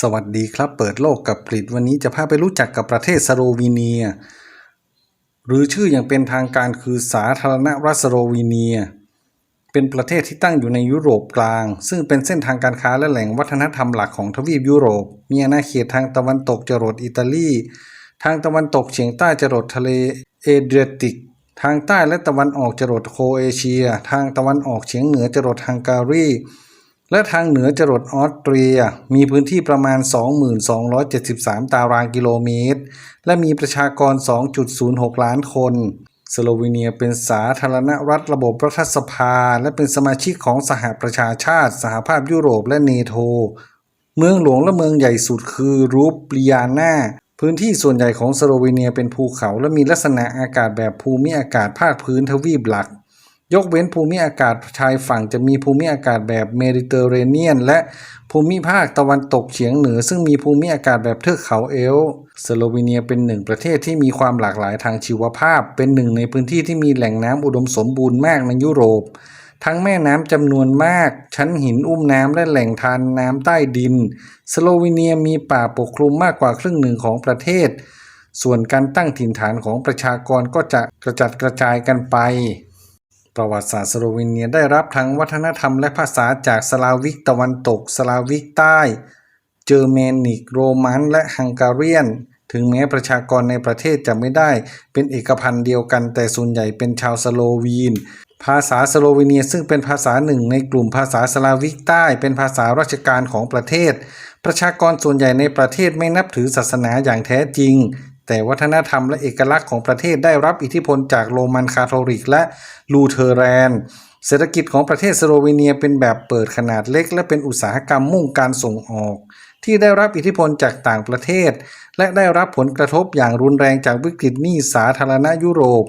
สวัสดีครับ เปิดโลกกับกรีฑวันนี้จะพาไปรู้จักกับประเทศสโลวีเนีย หรือชื่ออย่างเป็นทางการคือสาธารณรัฐสโลวีเนีย เป็นประเทศที่ตั้งอยู่ในยุโรปกลาง ซึ่งเป็นเส้นทางการค้าและแหล่งวัฒนธรรมหลักของทวีปยุโรป มีอาณาเขตทางตะวันตกจรดอิตาลี ทางตะวันตกเฉียงใต้จรดทะเลเอเดรียติก ทางใต้และตะวันออกจรดโครเอเชีย ทางตะวันออกเฉียงเหนือจรดฮังการี และทางเหนือจรดออสเตรีย มีพื้นที่ประมาณ2273 ตารางกิโลเมตร และมีประชากร 2.06 ล้านคน สโลวีเนียเป็นสาธารณรัฐระบบรัฐสภา และเป็นสมาชิกของสหประชาชาติ สหภาพยุโรปและเนโธเมืองหลวงและเมืองใหญ่สุดคือรูปลิยานาพื้นที่ส่วนใหญ่ของสโลวีเนียเป็นภูเขาและมีลักษณะอากาศแบบภูมิอากาศภาคพื้นทวีปหลัก ยกเว้นภูมิอากาศชายฝั่งจะมีภูมิอากาศแบบเมดิเตอร์เรเนียน และภูมิภาคตะวันตกเฉียงเหนือ ซึ่งมีภูมิอากาศแบบเทือกเขาเอลสโลวีเนียเป็นหนึ่งประเทศที่มีความหลากหลายทางชีวภาพ เป็นหนึ่งในพื้นที่ที่มีแหล่งน้ำอุดมสมบูรณ์มากในยุโรป ทั้งแม่น้ำจำนวนมาก ชั้นหินอุ้มน้ำและแหล่งทานน้ำใต้ดิน สโลวีเนียมีป่าปกคลุมมากกว่าครึ่งหนึ่งของประเทศ ส่วนการตั้งถิ่นฐานของประชากรก็จะกระจัดกระจายกันไป ประวัติศาสตร์สโลวีเนียได้รับทั้งวัฒนธรรมและภาษาจากสลาวิกตะวันตก สลาวิกใต้ เจอร์เมนิก โรมัน และฮังการีนถึงแม้ประชากรในประเทศจะไม่ได้เป็นเอกพันธ์เดียวกัน แต่ส่วนใหญ่เป็นชาวสโลวีน ภาษาสโลวีเนียซึ่งเป็นภาษาหนึ่งในกลุ่มภาษาสลาวิกใต้ เป็นภาษาราชการของประเทศ ประชากรส่วนใหญ่ในประเทศไม่นับถือศาสนาอย่างแท้จริง แต่วัฒนธรรมและเอกลักษณ์ของประเทศได้รับอิทธิพลจากโรมันคาทอลิกและลูเทอร์แรน เศรษฐกิจของประเทศสโลวีเนียเป็นแบบเปิดขนาดเล็ก และเป็นอุตสาหกรรมมุ่งการส่งออก ที่ได้รับอิทธิพลจากต่างประเทศ และได้รับผลกระทบอย่างรุนแรงจากวิกฤตหนี้สาธารณยุโรป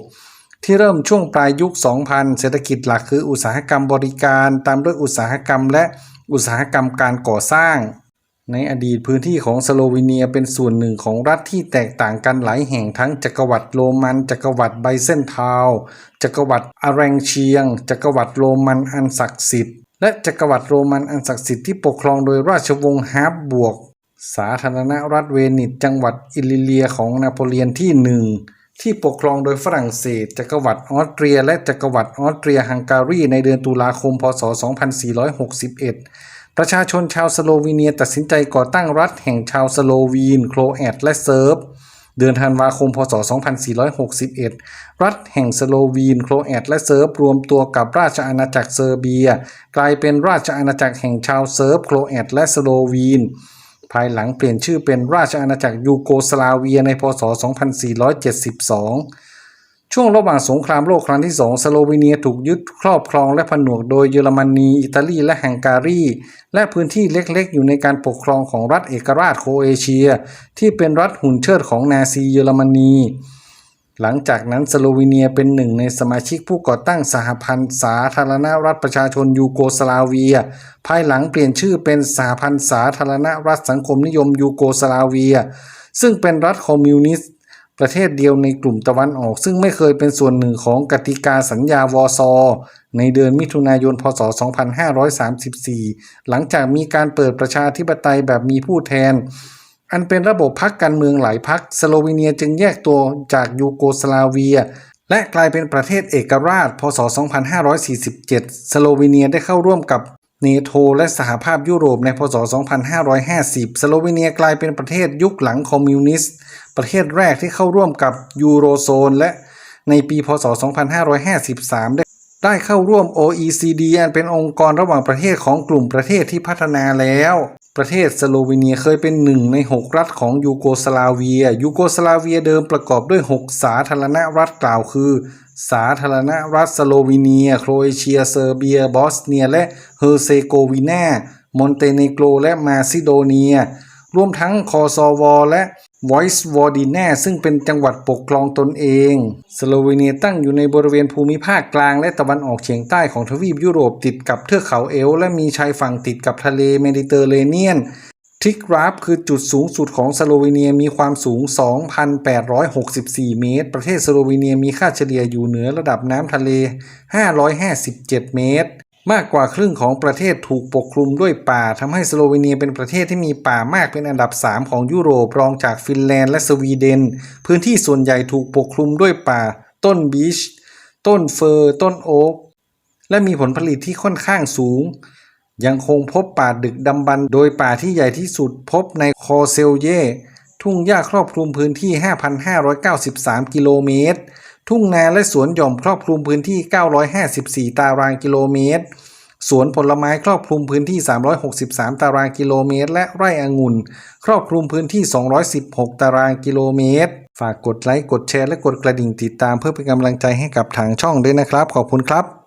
ที่เริ่มช่วงปลายยุค 2000 เศรษฐกิจหลักคืออุตสาหกรรมบริการ ตามด้วยอุตสาหกรรมและอุตสาหกรรมการก่อสร้าง ในอดีตพื้นที่ของสโลวีเนียเป็นส่วนหนึ่งของรัฐที่แตกต่างกันหลายแห่งทั้งจักรวรรดิโรมันจักรวรรดิไบเซนทาวจักรวรรดิอาแรงเชียง จักรวรรดิโรมันอันศักดิ์สิทธิ์และจักรวรรดิโรมันอันศักดิ์สิทธิ์ที่ปกครองโดยราชวงศ์ฮาร์บบวก สาธารณรัฐเวนิสจังหวัดอิลิเลียของนโปเลียนที่หนึ่ง ที่ปกครองโดยฝรั่งเศสจักรวรรดิออสเตรีย และจักรวรรดิออสเตรียฮังการีในเดือนตุลาคม พศ 2461 ประชาชนชาวสโลวีเนียตัดสินใจก่อตั้งรัฐแห่งชาวสโลวีน โครแอตและเซิร์ฟเดือนธันวาคม พศ 2461 รัฐแห่งสโลวีน โครแอต และเซิร์ฟรวมตัวกับราชอาณาจักรเซอร์เบีย กลายเป็นราชอาณาจักรแห่งชาวเซิร์ฟโครแอต และสโลวีน ภายหลังเปลี่ยนชื่อเป็นราชอาณาจักรยูโกสลาเวียในพศ 2472 ช่วงระหว่างสงครามโลกครั้งที่สองสโลวีเนียถูกยึดครอบครองและผนวกโดยเยอรมนี อิตาลีและฮังการี และพื้นที่เล็กๆ อยู่ในการปกครองของรัฐเอกราชโคเอเชีย ที่เป็นรัฐหุ่นเชิดของนาซีเยอรมนี หลังจากนั้นสโลวีเนียเป็นหนึ่งในสมาชิกผู้ก่อตั้งสหพันธ์สาธารณรัฐประชาชนยูโกสลาเวีย ภายหลังเปลี่ยนชื่อเป็นสหพันธ์สาธารณรัฐสังคมนิยมยูโกสลาเวีย ซึ่งเป็นรัฐคอมมิวนิสต์ประเทศเดียวในกลุ่มตะวันออก ซึ่งไม่เคยเป็นส่วนหนึ่งของกติกาสัญญาวอซอ ในเดือนมิถุนายน พศ 2534 หลังจากมีการเปิดประชาธิปไตยแบบมีผู้แทน อันเป็นระบบพักการเมืองหลายพักสโลวีเนียจึงแยกตัวจากยูโกสลาเวีย และกลายเป็นประเทศเอกราช พศ 2547 สโลวีเนียได้เข้าร่วมกับเนโธและสหภาพยุโรปในพศ 2550 สโลวีเนียกลายเป็นประเทศยุคหลังคอมมิวนิสต์ ประเทศแรกที่เข้าร่วมกับยูโรโซน และในปีพศ 2553 ได้ได้เข้าร่วม OECD อันเป็นองค์กรระหว่างประเทศของกลุ่มประเทศที่พัฒนาแล้ว ประเทศสโลวีเนียเคยเป็นหนึ่งใน 6 รัฐของยูโกสลาเวีย ยูโกสลาเวียเดิมประกอบด้วย 6 สาธารณรัฐกล่าวคือ สาธารณรัฐสโลวีเนีย โครเอเชีย เซอร์เบีย บอสเนีย และเฮอร์เซโกวีนามอนเตเนโกร และมาซิโดเนีย รวมทั้งคอซอวอและ วอยส์วอดีแนซึ่งเป็นจังหวัดปกครองตนเอง สโลวีเนียตั้งอยู่ในบริเวณภูมิภาคกลางและตะวันออกเฉียงใต้ของทวีปยุโรปติดกับเทือกเขาเอล และมีชายฝั่งติดกับทะเลเมดิเตอร์เรเนียนทิกราฟคือจุดสูงสุดของสโลวีเนียมีความสูง 2,864 เมตร ประเทศสโลวีเนียมีค่าเฉลี่ยอยู่เหนือระดับน้ำทะเล 557 เมตร มากกว่าครึ่งของประเทศถูกปกคลุมด้วยป่าทำให้สโลวีเนียเป็นประเทศที่มีป่ามากเป็นอันดับ 3 ของยุโรปรองจากฟินแลนด์และสวีเดน พื้นที่ส่วนใหญ่ถูกปกคลุมด้วยป่า ต้นบีช ต้นเฟอร์ ต้นโอ๊กและมีผลผลิตที่ค่อนข้างสูง ยังคงพบป่าดึกดำบรรพ์โดยป่าที่ใหญ่ที่สุดพบในคอเซลเย ทุ่งหญ้าครอบคลุมพื้นที่ 5,593 กิโลเมตร ทุ่งนาและสวนหย่อมครอบคลุมพื้นที่ 954 ตารางกิโลเมตร สวนผลไม้ครอบคลุมพื้นที่ 363 ตารางกิโลเมตร และไร่องุ่น ครอบคลุมพื้นที่ 216 ตารางกิโลเมตร ฝากกดไลค์ กดแชร์ และกดกระดิ่งติดตามเพื่อเป็นกำลังใจให้กับทางช่องด้วยนะครับ ขอบคุณครับ